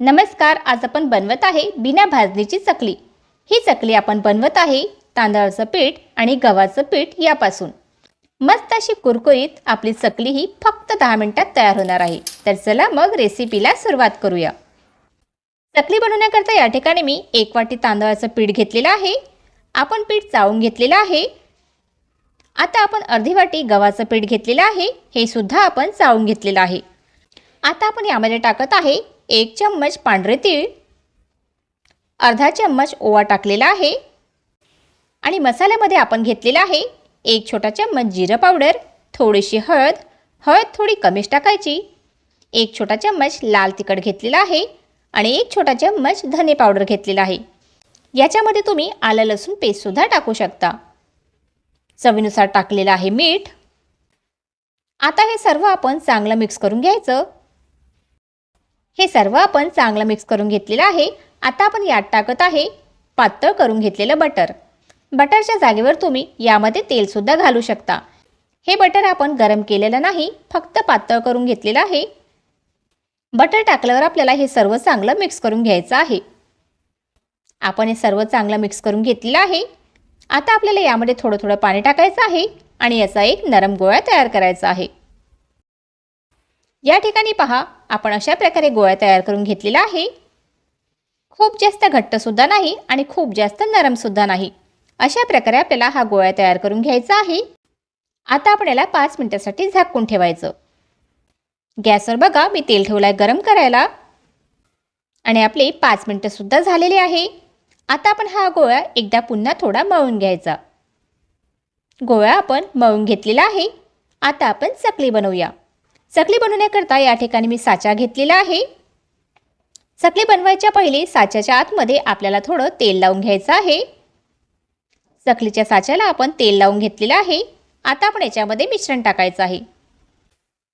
नमस्कार आज आपण बनवत आहे बिना भाजणीची चकली. ही चकली आपण बनवत आहे तांदळाचं पीठ आणि गव्हाचं पीठ यापासून. मस्त अशी कुरकुरीत आपली चकली ही फक्त दहा मिनिटात तयार होणार आहे. तर चला मग रेसिपीला सुरुवात करूया. चकली बनवण्याकरता या ठिकाणी मी एक वाटी तांदळाचं पीठ घेतलेलं आहे. आपण पीठ चावून घेतलेलं आहे. आता आपण अर्धी वाटी गव्हाचं पीठ घेतलेलं आहे. हे सुद्धा आपण चावून घेतलेलं आहे. आता आपण यामध्ये टाकत आहे एक चम्मच पांढरे तीळ अर्धा चम्मच ओवा टाकलेला आहे आणि मसाल्यामध्ये आपण घेतलेला आहे एक छोटा चम्मच जिरं पावडर थोडीशी हळद हळद थोडी कमीच टाकायची. एक छोटा चम्मच लाल तिखट घेतलेला आहे आणि एक छोटा चम्मच धने पावडर घेतलेला आहे. याच्यामध्ये तुम्ही आलं लसूण पेस्टसुद्धा टाकू शकता. चवीनुसार टाकलेलं आहे मीठ. आता हे सर्व आपण चांगलं मिक्स करून घ्यायचं. हे सर्व आपण चांगलं मिक्स करून घेतलेलं आहे. आता आपण यात टाकत आहे पातळ करून घेतलेलं बटर बटरच्या जागेवर तुम्ही यामध्ये तेलसुद्धा घालू शकता. हे बटर आपण गरम केलेलं नाही फक्त पातळ करून घेतलेलं आहे. बटर टाकल्यावर आपल्याला हे सर्व चांगलं मिक्स करून घ्यायचं आहे. आपण हे सर्व चांगलं मिक्स करून घेतलेलं आहे. आता आपल्याला यामध्ये थोडं थोडं पाणी टाकायचं आहे आणि याचा एक नरम गोळा तयार करायचा आहे. या ठिकाणी पहा आपण अशा प्रकारे गोळा तयार करून घेतलेला आहे. खूप जास्त घट्टसुद्धा नाही आणि खूप जास्त नरमसुद्धा नाही. अशा प्रकारे आपल्याला हा गोळा तयार करून घ्यायचा आहे. आता आपण याला पाच मिनटासाठी झाकून ठेवायचं. गॅसवर बघा मी तेल ठेवलं आहे गरम करायला. आणि आपले पाच मिनटंसुद्धा झालेले आहे. आता आपण हा गोळा एकदा पुन्हा थोडा मळून घ्यायचा. गोळा आपण मळून घेतलेला आहे. आता आपण चकली बनवूया. चकली बनवण्याकरता या ठिकाणी मी साचा घेतलेला आहे. चकली बनवायच्या पहिले साच्याच्या आतमध्ये आपल्याला थोडं तेल लावून घ्यायचं आहे. चकलीच्या साच्याला आपण तेल लावून घेतलेलं आहे. आता आपण याच्यामध्ये मिश्रण टाकायचं आहे.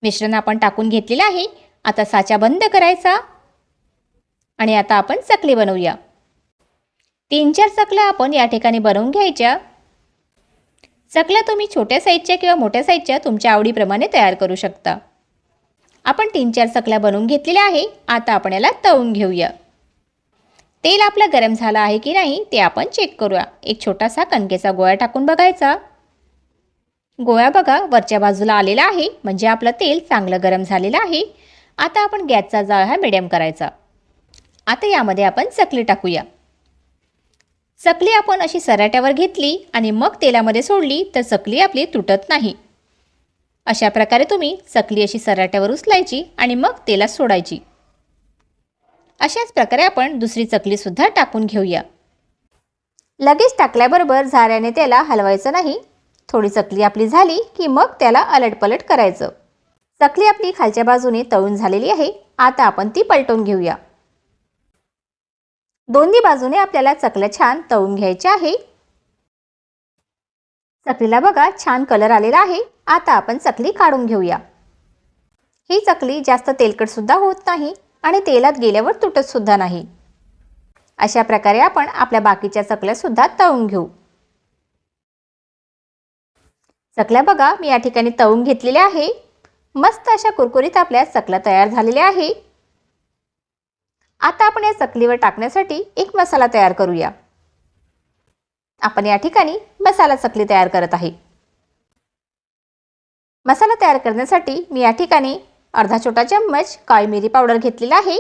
मिश्रण आपण टाकून घेतलेलं आहे. आता साचा बंद करायचा. आणि आता आपण चकली बनवूया. तीन चार चकल्या आपण या ठिकाणी बनवून घ्यायच्या. चकल्या तुम्ही छोट्या साईजच्या किंवा मोठ्या साईजच्या तुमच्या आवडीप्रमाणे तयार करू शकता. आपण तीन चार चकल्या बनवून घेतलेल्या आहे. आता आपण याला तळून घेऊया. तेल आपलं गरम झालं आहे की नाही ते आपण चेक करूया. एक छोटासा कणकेचा गोळा टाकून बघायचा. गोळा बघा वरच्या बाजूला आलेला आहे. म्हणजे आपलं तेल चांगलं गरम झालेलं आहे. आता आपण गॅसचा जाळ हा मिडियम करायचा. आता यामध्ये आपण चकली टाकूया. चकली आपण अशी सराट्यावर घेतली आणि मग तेलामध्ये सोडली तर चकली आपली तुटत नाही. अशा प्रकारे तुम्ही चकली अशी सराट्यावर उचलायची आणि मग तेलात सोडायची. अशाच प्रकारे आपण दुसरी चकलीसुद्धा टाकून घेऊया. लगेच टाकल्याबरोबर झाऱ्याने त्याला हलवायचं नाही. थोडी चकली आपली झाली की मग त्याला अलटपलट करायचं. चकली आपली खालच्या बाजूने तळून झालेली आहे. आता आपण ती पलटून घेऊया. दोन्ही बाजूने आपल्याला चकल्या छान तळून घ्यायच्या आहे. चकलीला बघा छान कलर आलेला आहे. आता आपण चकली काढून घेऊया. ही चकली जास्त तेलकट सुद्धा होत नाही आणि तेलात गेल्यावर तुटत सुद्धा नाही. अशा प्रकारे आपण आपल्या बाकीच्या चकल्या सुद्धा तळून घेऊ. चकल्या बघा मी या ठिकाणी तळून घेतलेल्या आहे. मस्त अशा कुरकुरीत आपल्या चकल्या तयार झालेल्या आहे. आता आपण या चकलीवर टाकण्यासाठी एक मसाला तयार करूया. आपण या ठिकाणी मसाला चकली तयार करत आहे. मसाला तयार करण्यासाठी मी या ठिकाणी अर्धा छोटा चम्मच काळी मिरी पावडर घेतलेला आहे.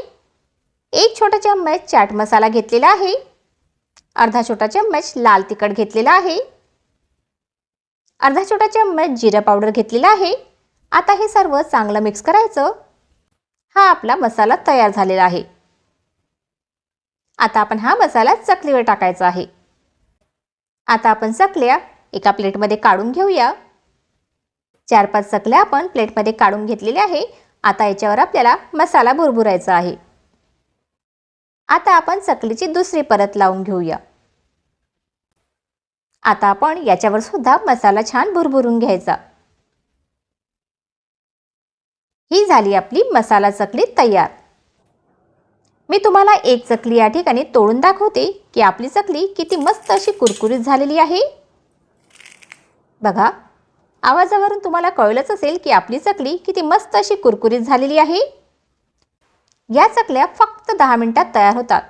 एक छोटा चम्मच चाट मसाला घेतलेला आहे. अर्धा छोटा चम्मच लाल तिखट घेतलेला आहे. अर्धा छोटा चम्मच जिरं पावडर घेतलेला आहे. आता हे सर्व चांगलं मिक्स करायचं. हा आपला मसाला तयार झालेला आहे. आता आपण हा मसाला चकलीवर टाकायचा आहे. आता आपण चकल्या एका प्लेटमध्ये काढून घेऊया. चार पाच चकल्या आपण प्लेटमध्ये काढून घेतलेल्या आहे. आता याच्यावर आपल्याला मसाला भुरभुरायचा आहे. आता आपण चकलीची दुसरी परत लावून घेऊया. आता आपण याच्यावर सुद्धा मसाला छान भुरभुरून घ्यायचा. ही झाली आपली मसाला चकली तयार. मी तुम्हाला एक चकली या ठिकाणी तोडून दाखवते की आपली चकली किती मस्त अशी कुरकुरीत झालेली आहे. बघा आवाजावरून तुम्हाला कळलंच असेल की आपली चकली किती मस्त अशी कुरकुरीत झालेली आहे. या चकल्या फक्त दहा मिनिटात तयार होतात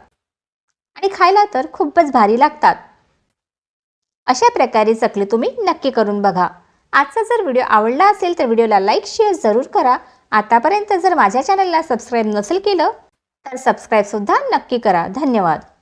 आणि खायला तर खूपच भारी लागतात. अशा प्रकारे चकली तुम्ही नक्की करून बघा. आजचा जर व्हिडिओ आवडला असेल तर व्हिडिओला लाईक शेअर जरूर करा. आतापर्यंत जर माझ्या चॅनलला सबस्क्राईब नसेल केलं तर सबस्क्राईबसुद्धा नक्की करा. धन्यवाद.